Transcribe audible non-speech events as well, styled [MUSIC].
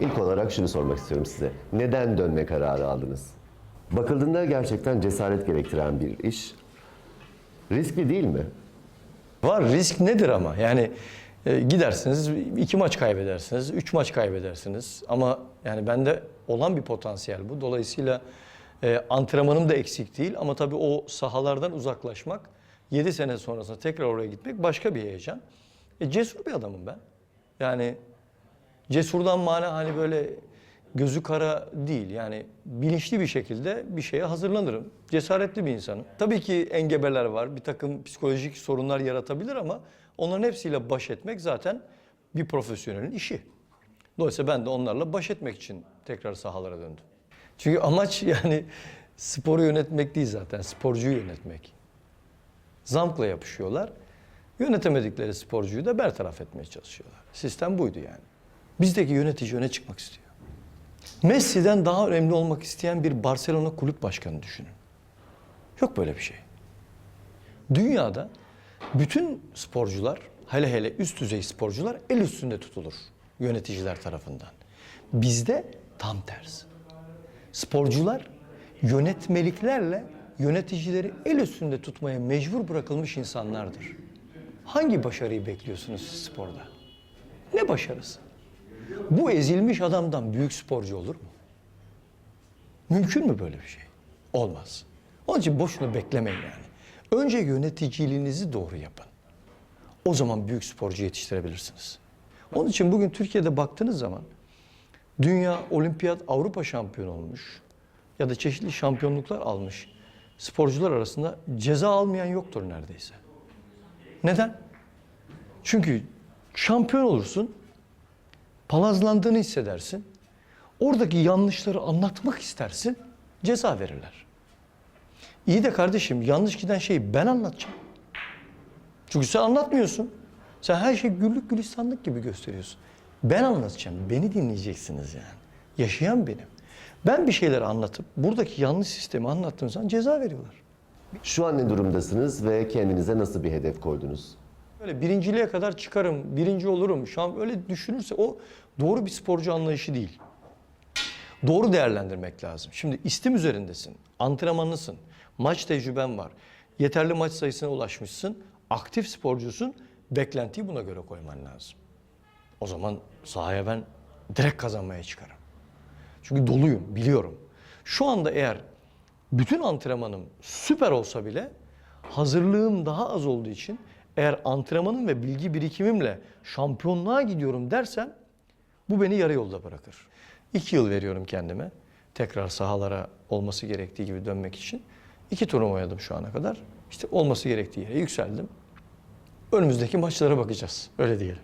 İlk olarak şunu sormak istiyorum size. Neden dönme kararı aldınız? Bakıldığında gerçekten cesaret gerektiren bir iş. Riskli değil mi? Var risk nedir ama yani e, gidersiniz iki maç kaybedersiniz, üç maç kaybedersiniz ama yani bende olan bir potansiyel bu. Dolayısıyla e, antrenmanım da eksik değil ama tabii o sahalardan uzaklaşmak 7 sene sonrasında tekrar oraya gitmek başka bir heyecan. E, cesur bir adamım ben. Yani cesurdan mana hani böyle gözü kara değil. Yani bilinçli bir şekilde bir şeye hazırlanırım. Cesaretli bir insanım. Tabii ki engebeler var. Bir takım psikolojik sorunlar yaratabilir ama onların hepsiyle baş etmek zaten bir profesyonelin işi. Dolayısıyla ben de onlarla baş etmek için tekrar sahalara döndüm. Çünkü amaç [LAUGHS] yani sporu yönetmek değil zaten, sporcuyu yönetmek. Zamkla yapışıyorlar. Yönetemedikleri sporcuyu da bertaraf etmeye çalışıyorlar. Sistem buydu yani. Bizdeki yönetici öne çıkmak istiyor. Messi'den daha önemli olmak isteyen bir Barcelona kulüp başkanı düşünün. Yok böyle bir şey. Dünyada bütün sporcular, hele hele üst düzey sporcular el üstünde tutulur yöneticiler tarafından. Bizde tam tersi. Sporcular yönetmeliklerle yöneticileri el üstünde tutmaya mecbur bırakılmış insanlardır. Hangi başarıyı bekliyorsunuz siz sporda? Ne başarısı? Bu ezilmiş adamdan büyük sporcu olur mu? Mümkün mü böyle bir şey? Olmaz. Onun için boşuna beklemeyin yani. Önce yöneticiliğinizi doğru yapın. O zaman büyük sporcu yetiştirebilirsiniz. Onun için bugün Türkiye'de baktığınız zaman dünya, olimpiyat, Avrupa şampiyonu olmuş ya da çeşitli şampiyonluklar almış sporcular arasında ceza almayan yoktur neredeyse. Neden? Çünkü şampiyon olursun, palazlandığını hissedersin. Oradaki yanlışları anlatmak istersin, ceza verirler. İyi de kardeşim yanlış giden şeyi ben anlatacağım. Çünkü sen anlatmıyorsun. Sen her şey güllük gülistanlık gibi gösteriyorsun. Ben anlatacağım, beni dinleyeceksiniz yani. Yaşayan benim. Ben bir şeyleri anlatıp buradaki yanlış sistemi anlattığım zaman ceza veriyorlar. Şu an ne durumdasınız ve kendinize nasıl bir hedef koydunuz? Böyle birinciliğe kadar çıkarım, birinci olurum. Şu an öyle düşünürse o doğru bir sporcu anlayışı değil. Doğru değerlendirmek lazım. Şimdi istim üzerindesin, antrenmanlısın, maç tecrüben var, yeterli maç sayısına ulaşmışsın, aktif sporcusun, beklentiyi buna göre koyman lazım. O zaman sahaya ben direkt kazanmaya çıkarım. Çünkü doluyum, biliyorum. Şu anda eğer bütün antrenmanım süper olsa bile hazırlığım daha az olduğu için eğer antrenmanım ve bilgi birikimimle şampiyonluğa gidiyorum dersem bu beni yarı yolda bırakır. İki yıl veriyorum kendime tekrar sahalara olması gerektiği gibi dönmek için. İki turnuva oynadım şu ana kadar. İşte olması gerektiği yere yükseldim. Önümüzdeki maçlara bakacağız. Öyle diyelim.